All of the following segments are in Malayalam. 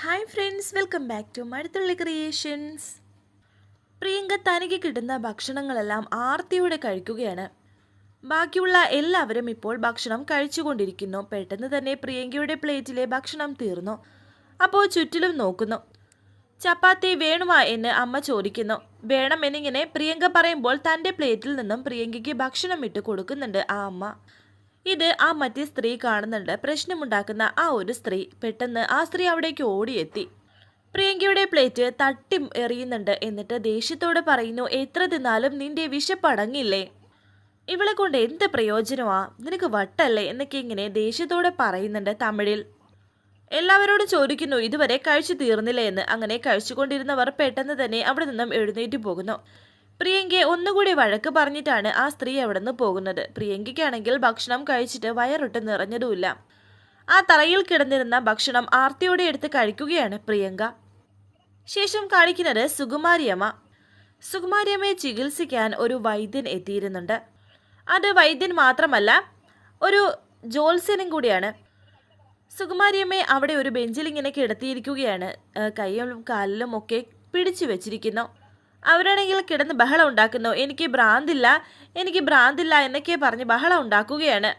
Hi friends welcome back to Mazhathulli creations Priyanka തനിക്ക് കിട്ടുന്ന ഭക്ഷണങ്ങളെല്ലാം ആർത്തിയോടെ കഴിക്കുകയാണ്. ബാക്കിയുള്ള എല്ലാവരും ഇപ്പോൾ ഭക്ഷണം കഴിച്ചുകൊണ്ടിരിക്കുന്നു. പെട്ടെന്ന് തന്നെ പ്രിയങ്കയുടെ പ്ലേറ്റിലെ ഭക്ഷണം തീർന്നു. അപ്പോൾ ചുറ്റിലും നോക്കുന്നു. ചപ്പാത്തി വേണുമാ എന്ന് അമ്മ ചോദിക്കുന്നു. വേണമെന്നിങ്ങനെ പ്രിയങ്ക പറയുമ്പോൾ തന്റെ പ്ലേറ്റിൽ നിന്നും പ്രിയങ്കയ്ക്ക് ഭക്ഷണം ഇട്ട് കൊടുക്കുന്നുണ്ട് ആ അമ്മ. ഇത് ആ മറ്റേ സ്ത്രീ കാണുന്നുണ്ട്. പ്രശ്നമുണ്ടാക്കുന്ന ആ ഒരു സ്ത്രീ പെട്ടെന്ന് ആ സ്ത്രീ അവിടേക്ക് ഓടിയെത്തി. പ്രിയങ്കയുടെ പ്ലേറ്റ് തട്ടി എറിയുന്നുണ്ട്. എന്നിട്ട് ദേഷ്യത്തോട് പറയുന്നു എത്ര തിന്നാലും നിന്റെ വിശപ്പടങ്ങില്ലേ? ഇവളെ കൊണ്ട് എന്ത് പ്രയോജനമാ? നിനക്ക് വട്ടല്ലേ? എന്നൊക്കെ ഇങ്ങനെ ദേഷ്യത്തോടെ പറയുന്നുണ്ട് തമിഴിൽ. എല്ലാവരോടും ചോദിക്കുന്നു ഇതുവരെ കഴിച്ചു തീർന്നില്ലേ? എന്ന്. അങ്ങനെ കഴിച്ചുകൊണ്ടിരുന്നവർ പെട്ടെന്ന് തന്നെ അവിടെ നിന്നും എഴുന്നേറ്റ് പോകുന്നു. പ്രിയങ്കയെ ഒന്നുകൂടി വഴക്ക് പറഞ്ഞിട്ടാണ് ആ സ്ത്രീ അവിടെ നിന്ന് പോകുന്നത്. പ്രിയങ്കയ്ക്കാണെങ്കിൽ ഭക്ഷണം കഴിച്ചിട്ട് വയറൊട്ട് നിറഞ്ഞതുമില്ല. ആ തറയിൽ കിടന്നിരുന്ന ഭക്ഷണം ആർത്തിയോടെ എടുത്ത് കഴിക്കുകയാണ് പ്രിയങ്ക. ശേഷം കാണിക്കുന്നത് സുകുമാരിയമ്മ. സുകുമാരിയമ്മയെ ചികിത്സിക്കാൻ ഒരു വൈദ്യൻ എത്തിയിരുന്നുണ്ട്. അത് വൈദ്യൻ മാത്രമല്ല ഒരു ജോത്സ്യനും കൂടിയാണ്. സുകുമാരിയമ്മയെ അവിടെ ഒരു ബെഞ്ചിൽ ഇങ്ങനെ കിടത്തിയിരിക്കുകയാണ്. ആ, കൈയിലും കാലിലും ഒക്കെ പിടിച്ചു വെച്ചിരിക്കുന്നു. അവരാണെങ്കിൽ കിടന്ന് ബഹളം ഉണ്ടാക്കുന്നു. എനിക്ക് ഭ്രാന്തില്ല. എനിക്ക് ഭ്രാന്തില്ല എന്നൊക്കെ പറഞ്ഞ് ബഹളം ഉണ്ടാക്കുകയാണ്.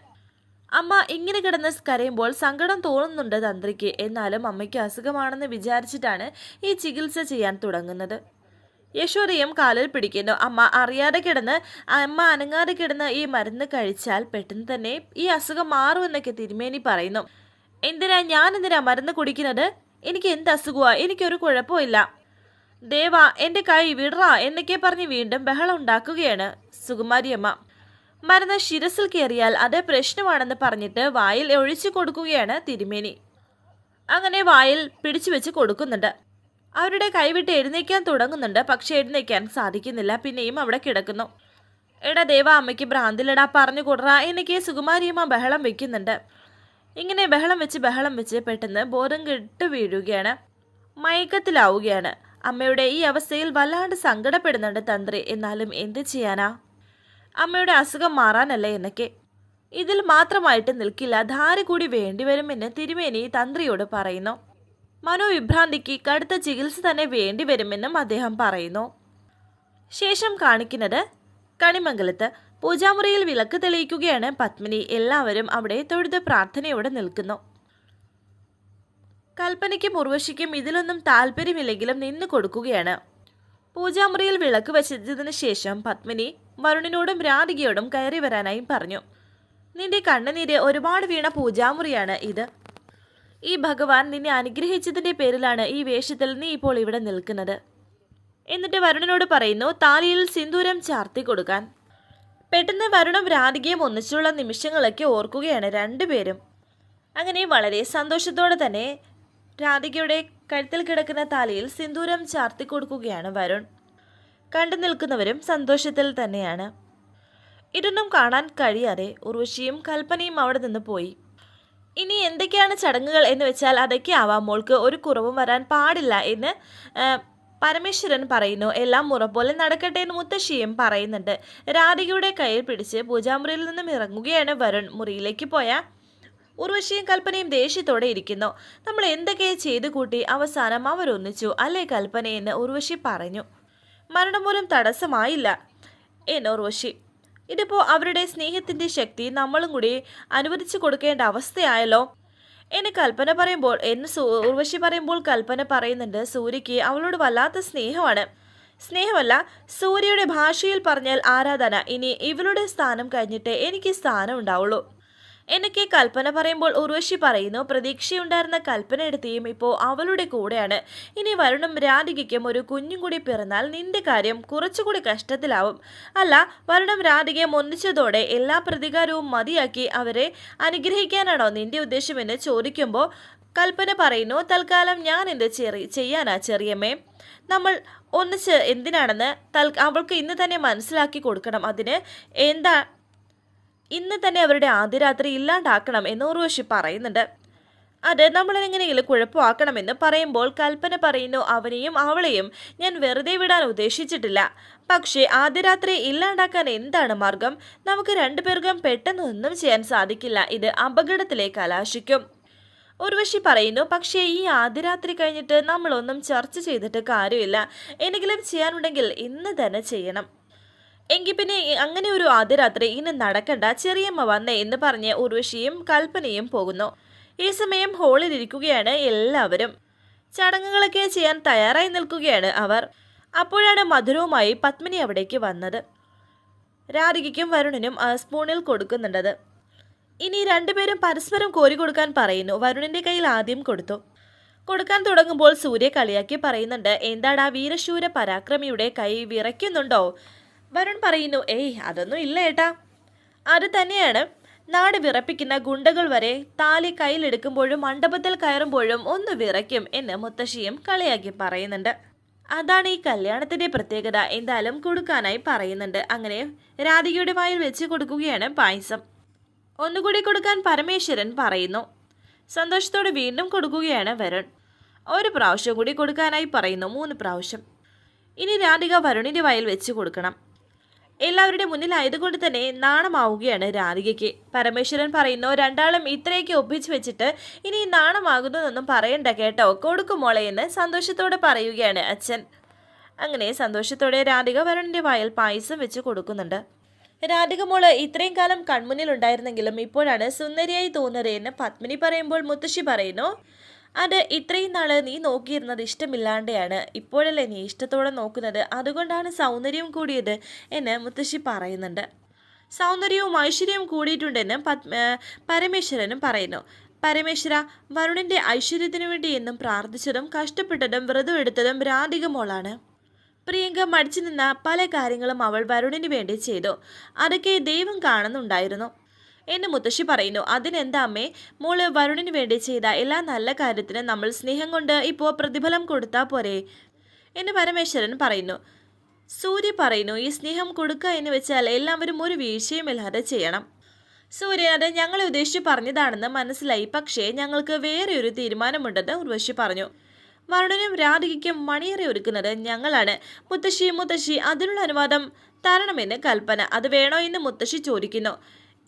അമ്മ ഇങ്ങനെ കിടന്ന് കരയുമ്പോൾ സങ്കടം തോന്നുന്നുണ്ട് തന്ത്രിക്ക്. എന്നാലും അമ്മയ്ക്ക് അസുഖമാണെന്ന് വിചാരിച്ചിട്ടാണ് ഈ ചികിത്സ ചെയ്യാൻ തുടങ്ങുന്നത്. യശോദയും കാലിൽ പിടിക്കുന്നു. അമ്മ അറിയാതെ കിടന്ന് അമ്മ അനങ്ങാതെ കിടന്ന് ഈ മരുന്ന് കഴിച്ചാൽ പെട്ടെന്ന് തന്നെ ഈ അസുഖം മാറുമെന്നൊക്കെ തിരുമേനി പറയുന്നു. എന്തിനാ ഞാൻ എന്തിനാ മരുന്ന് കുടിക്കുന്നത്? എനിക്ക് എന്ത് അസുഖമാണ് എനിക്കൊരു കുഴപ്പമില്ല. ദേവാ എന്റെ കൈ വിടറ എന്നൊക്കെ പറഞ്ഞ് വീണ്ടും ബഹളം ഉണ്ടാക്കുകയാണ് സുകുമാരിയമ്മ. മരുന്ന് ശിരസിൽ കയറിയാൽ അത് പ്രശ്നമാണെന്ന് പറഞ്ഞിട്ട് വായിൽ ഒഴിച്ചു കൊടുക്കുകയാണ് തിരുമേനി. അങ്ങനെ വായിൽ പിടിച്ചു വെച്ച് കൊടുക്കുന്നുണ്ട്. അവരുടെ കൈവിട്ട് എഴുന്നേക്കാൻ തുടങ്ങുന്നുണ്ട് പക്ഷെ എഴുന്നേക്കാൻ സാധിക്കുന്നില്ല പിന്നെയും അവിടെ കിടക്കുന്നു. എടാ ദേവ അമ്മയ്ക്ക് ഭ്രാന്തിലടാ പറഞ്ഞു കൊടുറ എനിക്ക് സുകുമാരിയമ്മ ബഹളം വെക്കുന്നുണ്ട്. ഇങ്ങനെ ബഹളം വെച്ച് ബഹളം വെച്ച് പെട്ടെന്ന് ബോധം കെട്ട് വീഴുകയാണ്. മയക്കത്തിലാവുകയാണ്. അമ്മയുടെ ഈ അവസ്ഥയിൽ വല്ലാണ്ട് സങ്കടപ്പെടുന്നുണ്ട് തന്ത്രി. എന്നാലും എന്ത് ചെയ്യാനാ? അമ്മയുടെ അസുഖം മാറാനല്ലേ എന്നൊക്കെ. ഇതിൽ മാത്രമായിട്ട് നിൽക്കില്ല. ധാര കൂടി വേണ്ടിവരുമെന്ന് തിരുമേനി തന്ത്രിയോട് പറയുന്നു. മനോവിഭ്രാന്തിക്ക് കടുത്ത ചികിത്സ തന്നെ വേണ്ടിവരുമെന്നും അദ്ദേഹം പറയുന്നു. ശേഷം കാണിക്കുന്നത് കണിമംഗലത്ത്. പൂജാമുറിയിൽ വിളക്ക് തെളിയിക്കുകയാണ് പത്മിനി. എല്ലാവരും അവിടെ തൊഴുത് പ്രാർത്ഥനയോടെ നിൽക്കുന്നു. കൽപ്പനയ്ക്കും ഉർവശിക്കും ഇതിലൊന്നും താല്പര്യമില്ലെങ്കിലും നിന്നു കൊടുക്കുകയാണ്. പൂജാമുറിയിൽ വിളക്ക് വെച്ചതിന് ശേഷം പത്മിനി വരുണിനോടും രാധികയോടും കയറി വരാനായി പറഞ്ഞു. നിന്റെ കണ്ണുനീര് ഒരുപാട് വീണ പൂജാമുറിയാണ് ഇത്. ഈ ഭഗവാൻ നിന്നെ അനുഗ്രഹിച്ചതിന്റെ പേരിലാണ് ഈ വേഷത്തിൽ നീ ഇപ്പോൾ ഇവിടെ നിൽക്കുന്നത് എന്നിട്ട് വരുണനോട് പറയുന്നു താലിയിൽ സിന്ദൂരം ചാർത്തി കൊടുക്കാൻ. പെട്ടെന്ന് വരുണും രാധികയും ഒന്നിച്ചുള്ള നിമിഷങ്ങളൊക്കെ ഓർക്കുകയാണ് രണ്ടുപേരും. അങ്ങനെ വളരെ സന്തോഷത്തോടെ തന്നെ രാധികയുടെ കഴുത്തിൽ കിടക്കുന്ന താലിയിൽ സിന്ദൂരം ചാർത്തി കൊടുക്കുകയാണ് വരുൺ. കണ്ടു നിൽക്കുന്നവരും സന്തോഷത്തിൽ തന്നെയാണ്. ഇതൊന്നും കാണാൻ കഴിയാതെ ഉർവശിയും കൽപ്പനയും അവിടെ നിന്ന് പോയി. ഇനി എന്തൊക്കെയാണ് ചടങ്ങുകൾ എന്ന് വെച്ചാൽ അതൊക്കെ ആവാം. മോൾക്ക് ഒരു കുറവും വരാൻ പാടില്ല എന്ന് പരമേശ്വരൻ പറയുന്നു. എല്ലാം മുറ പോലെ നടക്കട്ടെ എന്ന് മുത്തശ്ശിയും പറയുന്നുണ്ട്. രാധികയുടെ കയ്യിൽ പിടിച്ച് പൂജാമുറിയിൽ നിന്നും ഇറങ്ങുകയാണ് വരുൺ. മുറിയിലേക്ക് പോയ ഉർവശിയും കൽപ്പനയും ദേഷ്യത്തോടെ ഇരിക്കുന്നു. നമ്മൾ എന്തൊക്കെ ചെയ്തു കൂട്ടി അവസാനം അവരൊന്നിച്ചു അല്ലേ കൽപ്പനയെന്ന് ഉർവശി പറഞ്ഞു. മരണം പോലും തടസ്സമായില്ല എന്ന് ഉർവശി. ഇതിപ്പോൾ അവരുടെ സ്നേഹത്തിന്റെ ശക്തി നമ്മളും കൂടി അനുവദിച്ചു കൊടുക്കേണ്ട അവസ്ഥയായല്ലോ എന്നെ കൽപ്പന പറയുമ്പോൾ എന്നെ ഉർവശി പറയുമ്പോൾ കൽപ്പന പറയുന്നുണ്ട് സൂര്യയ്ക്ക് അവളോട് വല്ലാത്ത സ്നേഹമാണ്. സ്നേഹമല്ല സൂര്യയുടെ ഭാഷയിൽ പറഞ്ഞാൽ ആരാധന. ഇനി ഇവളുടെ സ്ഥാനം കഴിഞ്ഞിട്ട് എനിക്ക് സ്ഥാനം ഉണ്ടാവുള്ളൂ. എന്നൊക്കെ കൽപ്പന പറയുമ്പോൾ ഉർവശി പറയുന്നു പ്രതീക്ഷയുണ്ടായിരുന്ന കൽപ്പനയുടെ തീം ഇപ്പോൾ അവളുടെ കൂടെയാണ്. ഇനി വരുണും രാധികയ്ക്കും ഒരു കുഞ്ഞും കൂടി പിറന്നാൽ നിന്റെ കാര്യം കുറച്ചുകൂടി കഷ്ടത്തിലാവും. അല്ല വരുണും രാധികയും ഒന്നിച്ചതോടെ എല്ലാ പ്രതികാരവും മതിയാക്കി അവരെ അനുഗ്രഹിക്കാനാണോ നിന്റെ ഉദ്ദേശമെന്ന് ചോദിക്കുമ്പോൾ കൽപ്പന പറയുന്നു തൽക്കാലം ഞാൻ എന്ത് ചെറി ചെയ്യാനാ ചെറിയമ്മേ? നമ്മൾ ഒന്നിച്ച് എന്തിനാണെന്ന് തൽ അവൾക്ക് ഇന്ന് തന്നെ മനസ്സിലാക്കി കൊടുക്കണം. അതിന് എന്താ ഇന്ന് തന്നെ അവരുടെ ആദ്യ രാത്രി ഇല്ലാണ്ടാക്കണം എന്ന് ഉർവശി പറയുന്നുണ്ട്. അത് നമ്മളെങ്ങനെയെങ്കിലും കുഴപ്പമാക്കണമെന്ന് പറയുമ്പോൾ കൽപ്പന പറയുന്നു അവനെയും അവളെയും ഞാൻ വെറുതെ വിടാൻ ഉദ്ദേശിച്ചിട്ടില്ല. പക്ഷേ ആദ്യ രാത്രി ഇല്ലാണ്ടാക്കാൻ എന്താണ് മാർഗം? നമുക്ക് രണ്ടുപേർക്കും പെട്ടെന്ന് ഒന്നും ചെയ്യാൻ സാധിക്കില്ല. ഇത് അപകടത്തിലേക്ക് കലാശിക്കും. ഉർവശി പറയുന്നു പക്ഷേ ഈ ആദ്യ രാത്രി കഴിഞ്ഞിട്ട് നമ്മളൊന്നും ചർച്ച ചെയ്തിട്ട് കാര്യമില്ല. എന്തെങ്കിലും ചെയ്യാനുണ്ടെങ്കിൽ ഇന്ന് തന്നെ ചെയ്യണം. എങ്കിൽ പിന്നെ അങ്ങനെ ഒരു ആദ്യ രാത്രി ഇന്ന് നടക്കണ്ട ചെറിയമ്മ വന്നേ എന്ന് പറഞ്ഞ് ഉർവശിയും കൽപ്പനയും പോകുന്നു. ഈ സമയം ഹോളിൽ ഇരിക്കുകയാണ് എല്ലാവരും. ചടങ്ങുകളൊക്കെ ചെയ്യാൻ തയ്യാറായി നിൽക്കുകയാണ് അവർ. അപ്പോഴാണ് മധുരവുമായി പത്മിനി അവിടേക്ക് വന്നത്. രാധികയ്ക്കും വരുണിനും സ്പൂണിൽ കൊടുക്കുന്നുണ്ടത്. ഇനി രണ്ടുപേരും പരസ്പരം കോരി കൊടുക്കാൻ പറയുന്നു. വരുണിന്റെ കയ്യിൽ ആദ്യം കൊടുത്തു. കൊടുക്കാൻ തുടങ്ങുമ്പോൾ സൂര്യ കളിയാക്കി പറയുന്നുണ്ട് എന്താടാ വീരശൂര പരാക്രമിയുടെ കൈ വിറയ്ക്കുന്നുണ്ടോ? വരുൺ പറയുന്നു ഏയ് അതൊന്നും ഇല്ല ഏട്ടാ. അത് തന്നെയാണ്. നാട് വിറപ്പിക്കുന്ന ഗുണ്ടകൾ വരെ താലി കയ്യിലെടുക്കുമ്പോഴും മണ്ഡപത്തിൽ കയറുമ്പോഴും ഒന്ന് വിറയ്ക്കും എന്ന് മുത്തശ്ശിയും കളിയാക്കി പറയുന്നുണ്ട്. അതാണ് ഈ കല്യാണത്തിന്റെ പ്രത്യേകത എന്തായാലും കൊടുക്കാനായി പറയുന്നുണ്ട്. അങ്ങനെ രാധികയുടെ വായിൽ വെച്ച് കൊടുക്കുകയാണ് പായസം. ഒന്നുകൂടി കൊടുക്കാൻ പരമേശ്വരൻ പറയുന്നു. സന്തോഷത്തോടെ വീണ്ടും കൊടുക്കുകയാണ് വരുൺ. ഒരു പ്രാവശ്യം കൂടി കൊടുക്കാനായി പറയുന്നു മൂന്ന് പ്രാവശ്യം. ഇനി രാധിക വരുണിന്റെ വായിൽ വെച്ച് കൊടുക്കണം. എല്ലാവരുടെ മുന്നിലായതുകൊണ്ട് തന്നെ നാണമാവുകയാണ് രാധികയ്ക്ക്. പരമേശ്വരൻ പറയുന്നു രണ്ടാളും ഇത്രയൊക്കെ ഒപ്പിച്ചു വെച്ചിട്ട് ഇനി നാണമാകുന്നതൊന്നും പറയണ്ട കേട്ടോ. കൊടുക്കുമോളെ എന്ന് സന്തോഷത്തോടെ പറയുകയാണ് അച്ഛൻ. അങ്ങനെ സന്തോഷത്തോടെ രാധിക വരുണിന്റെ വായിൽ പായസം വെച്ച് കൊടുക്കുന്നുണ്ട്. രാധിക മോൾ ഇത്രയും കാലം കൺമുന്നിൽ ഉണ്ടായിരുന്നെങ്കിലും ഇപ്പോഴാണ് സുന്ദരിയായി തോന്നുന്നത് എന്ന് പത്മിനി പറയുമ്പോൾ മുത്തശ്ശി പറയുന്നു അത് ഇത്രയും നാൾ നീ നോക്കിയിരുന്നത് ഇഷ്ടമില്ലാണ്ടെയാണ് ഇപ്പോഴല്ലേ നീ ഇഷ്ടത്തോടെ നോക്കുന്നത്? അതുകൊണ്ടാണ് സൗന്ദര്യം കൂടിയത് എന്ന് മുത്തശ്ശി പറയുന്നുണ്ട്. സൗന്ദര്യവും ഐശ്വര്യവും കൂടിയിട്ടുണ്ടെന്ന് പരമേശ്വരനും പറയുന്നു. പരമേശ്വര വരുണിന്റെ ഐശ്വര്യത്തിനു വേണ്ടി എന്നും പ്രാർത്ഥിച്ചതും കഷ്ടപ്പെട്ടതും വ്രതം എടുത്തതും രാധിക മോളാണ്. പ്രിയങ്ക മടിച്ചു നിന്ന പല കാര്യങ്ങളും അവൾ വരുണിന് വേണ്ടി ചെയ്തു. അതൊക്കെ ദൈവം കാണുന്നുണ്ടായിരുന്നു. എന്ന് മുത്തശ്ശി പറയുന്നു. അതിനെന്താ അമ്മേ? മോൾ വരുണിന് വേണ്ടി ചെയ്ത എല്ലാ നല്ല കാര്യത്തിനും നമ്മൾ സ്നേഹം കൊണ്ട് ഇപ്പോൾ പ്രതിഫലം കൊടുത്താൽ പോരെ? എന്ന് പരമേശ്വരൻ പറയുന്നു. സൂര്യ പറയുന്നു ഈ സ്നേഹം കൊടുക്കുക എന്ന് വെച്ചാൽ എല്ലാവരും ഒരു വീഴ്ചയുമില്ലാതെ ചെയ്യണം. സൂര്യ അത് ഞങ്ങളെ ഉദ്ദേശിച്ച് പറഞ്ഞതാണെന്ന് മനസ്സിലായി. പക്ഷേ ഞങ്ങൾക്ക് വേറെ ഒരു തീരുമാനമുണ്ടെന്ന് ഉർവശി പറഞ്ഞു. വരുണനും രാധികയ്ക്കും മണിയറി ഒരുക്കുന്നത് ഞങ്ങളാണ്. മുത്തശ്ശി മുത്തശ്ശി അതിനുള്ള അനുവാദം തരണമെന്ന് കൽപ്പന. അത് വേണോ എന്ന് മുത്തശ്ശി ചോദിക്കുന്നു.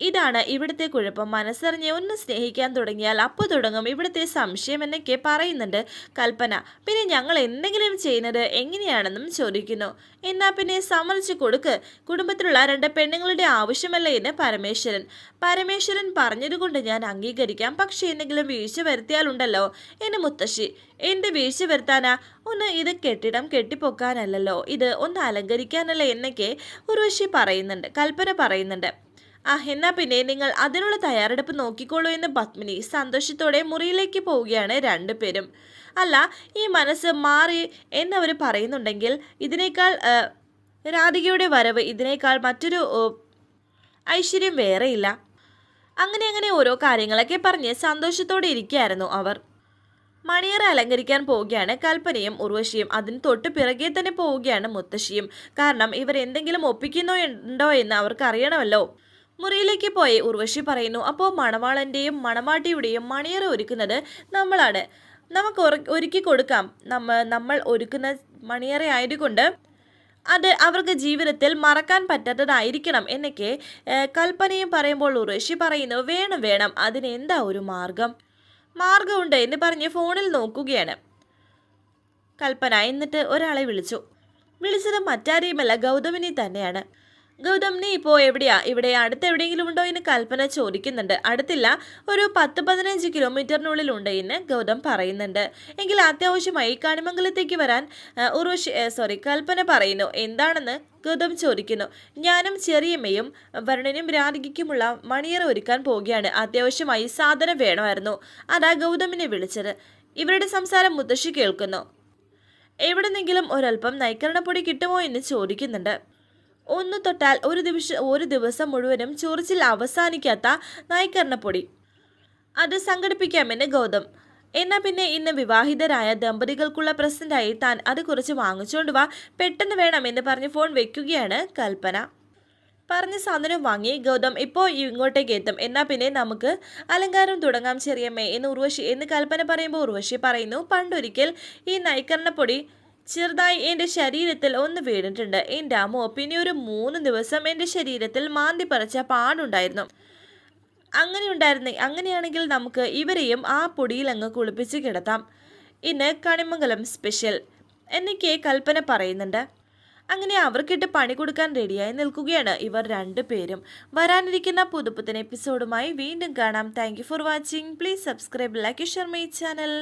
ഇതാണ് ഇവിടുത്തെ കുഴപ്പം. മനസ്സറിഞ്ഞ് ഒന്ന് സ്നേഹിക്കാൻ തുടങ്ങിയാൽ അപ്പോൾ തുടങ്ങും. ഇവിടുത്തെ സംശയം എന്നൊക്കെ പറയുന്നുണ്ട് കൽപ്പന. പിന്നെ ഞങ്ങൾ എന്തെങ്കിലും ചെയ്യുന്നത് എങ്ങനെയാണെന്നും ചോദിക്കുന്നു. എന്നാ പിന്നെ സമ്മതിച്ചു കൊടുക്ക്. കുടുംബത്തിലുള്ള രണ്ട് പെണ്ണുങ്ങളുടെ ആവശ്യമല്ല എന്ന് പരമേശ്വരൻ. പരമേശ്വരൻ പറഞ്ഞതുകൊണ്ട് ഞാൻ അംഗീകരിക്കാം. പക്ഷേ എന്തെങ്കിലും വീഴ്ച വരുത്തിയാലുണ്ടല്ലോ എന്ന് മുത്തശ്ശി. എന്ത് വീഴ്ച വരുത്താനാ? ഒന്ന് ഇത് കെട്ടിടം കെട്ടിപ്പൊക്കാനല്ലല്ലോ. ഇത് ഒന്ന് അലങ്കരിക്കാനല്ലേ എന്നൊക്കെ ഉർവശി പറയുന്നുണ്ട്. കൽപ്പന പറയുന്നുണ്ട്. ആ എന്നാ പിന്നെ നിങ്ങൾ അതിനുള്ള തയ്യാറെടുപ്പ് നോക്കിക്കോളൂ എന്ന് പത്മിനി സന്തോഷത്തോടെ മുറിയിലേക്ക് പോവുകയാണ് രണ്ടുപേരും. അല്ല ഈ മനസ്സ് മാറി എന്നവർ പറയുന്നുണ്ടെങ്കിൽ ഇതിനേക്കാൾ രാധികയുടെ വരവ് ഇതിനേക്കാൾ മറ്റൊരു ഐശ്വര്യം വേറെയില്ല. അങ്ങനെ അങ്ങനെ ഓരോ കാര്യങ്ങളൊക്കെ പറഞ്ഞ് സന്തോഷത്തോടെ ഇരിക്കുകയായിരുന്നു അവർ. മണിയറ അലങ്കരിക്കാൻ പോവുകയാണ് കൽപ്പനയും ഉർവശിയും. അതിന് തൊട്ട് പിറകെ തന്നെ പോവുകയാണ് മുത്തശ്ശിയും. കാരണം ഇവർ എന്തെങ്കിലും ഒപ്പിക്കുന്നോ ഉണ്ടോ എന്ന് അവർക്ക് അറിയണമല്ലോ മുറിയിലേക്ക് പോയി. ഉർവശി പറയുന്നു അപ്പോൾ മണവാളന്റെയും മണവാട്ടിയുടെയും മണിയറ ഒരുക്കുന്നത് നമ്മളാണ്. നമുക്ക് ഒരുക്കി കൊടുക്കാം. നമ്മ നമ്മൾ ഒരുക്കുന്ന മണിയറ ആയതുകൊണ്ട് അത് അവർക്ക് ജീവിതത്തിൽ മറക്കാൻ പറ്റാത്തതായിരിക്കണം എന്നൊക്കെ കൽപ്പനയും പറയുമ്പോൾ ഉർവശി പറയുന്നു വേണം വേണം. അതിന് എന്താ ഒരു മാർഗം? മാർഗമുണ്ട് എന്ന് പറഞ്ഞ് ഫോണിൽ നോക്കുകയാണ്. കൽപ്പന എന്നിട്ട് ഒരാളെ വിളിച്ചു. വിളിച്ചത് മറ്റാരെയുമല്ല ഗൗതമിനെ തന്നെയാണ്. ഗൗതം നീ ഇപ്പോൾ എവിടെയാ? ഇവിടെ അടുത്ത് എവിടെയെങ്കിലും ഉണ്ടോ എന്ന് കൽപ്പന ചോദിക്കുന്നുണ്ട്. അടുത്തില്ല ഒരു പത്ത് പതിനഞ്ച് കിലോമീറ്ററിനുള്ളിൽ ഉണ്ട് എന്ന് ഗൗതം പറയുന്നുണ്ട്. എങ്കിൽ അത്യാവശ്യമായി കണിമംഗലത്തേക്ക് വരാൻ ഉർവശി സോറി കൽപ്പന പറയുന്നു. എന്താണെന്ന് ഗൗതം ചോദിക്കുന്നു. ഞാനും ചെറിയമ്മയും വരുണനും രാധികയ്ക്കുമുള്ള മണിയറ ഒരുക്കാൻ പോവുകയാണ്. അത്യാവശ്യമായി സാധനം വേണമായിരുന്നു. അതാ ഗൗതമിനെ വിളിച്ചത്. ഇവരുടെ സംസാരം മുത്തശ്ശി കേൾക്കുന്നു. എവിടെന്നെങ്കിലും ഒരല്പം നൈക്കരണപ്പൊടി കിട്ടുമോ എന്ന് ചോദിക്കുന്നുണ്ട്. ഒന്ന് തൊട്ടാൽ ഒരു ദിവസം ഒരു ദിവസം മുഴുവനും ചൊറിച്ചിൽ അവസാനിക്കാത്ത നൈക്കരണപ്പൊടി അത് സംഘടിപ്പിക്കാമെന്ന് ഗൗതം. എന്നാൽ പിന്നെ ഇന്ന് വിവാഹിതരായ ദമ്പതികൾക്കുള്ള പ്രസന്റായി താൻ അത് കുറച്ച് വാങ്ങിച്ചുകൊണ്ട് വാ പെട്ടെന്ന് വേണമെന്ന് പറഞ്ഞ് ഫോൺ വെക്കുകയാണ് കൽപ്പന. പറഞ്ഞ സാധനം വാങ്ങി ഗൗതം ഇപ്പോൾ ഇങ്ങോട്ടേക്ക് എത്തും. എന്നാൽ പിന്നെ നമുക്ക് അലങ്കാരം തുടങ്ങാം ചെറിയമ്മേ എന്ന് ഉർവശി എന്ന് കൽപ്പന പറയുമ്പോൾ ഉർവശി പറയുന്നു പണ്ടൊരിക്കൽ ഈ നൈക്കരണപ്പൊടി ചെറുതായി എന്റെ ശരീരത്തിൽ ഒന്ന് വീണിട്ടുണ്ട്. എന്റെ അമ്മോ പിന്നെ ഒരു മൂന്ന് ദിവസം എന്റെ ശരീരത്തിൽ മാന്തി പറിച്ച പാടുണ്ടായിരുന്നു. അങ്ങനെ ഉണ്ടായിരുന്നേ അങ്ങനെയാണെങ്കിൽ നമുക്ക് ഇവരെയും ആ പൊടിയിൽ അങ്ങ് കുളിപ്പിച്ച് കിടത്താം. ഇന്ന് കണിമംഗലം സ്പെഷ്യൽ. എന്നൊക്കെ കൽപ്പന പറയുന്നുണ്ട്. അങ്ങനെ അവർക്കിട്ട് പണി കൊടുക്കാൻ റെഡിയായി നിൽക്കുകയാണ് ഇവർ രണ്ടു പേരും. വരാനിരിക്കുന്ന പുതുപ്പുത്തൻ എപ്പിസോഡുമായി വീണ്ടും കാണാം. Thank for watching please subscribe like share my channel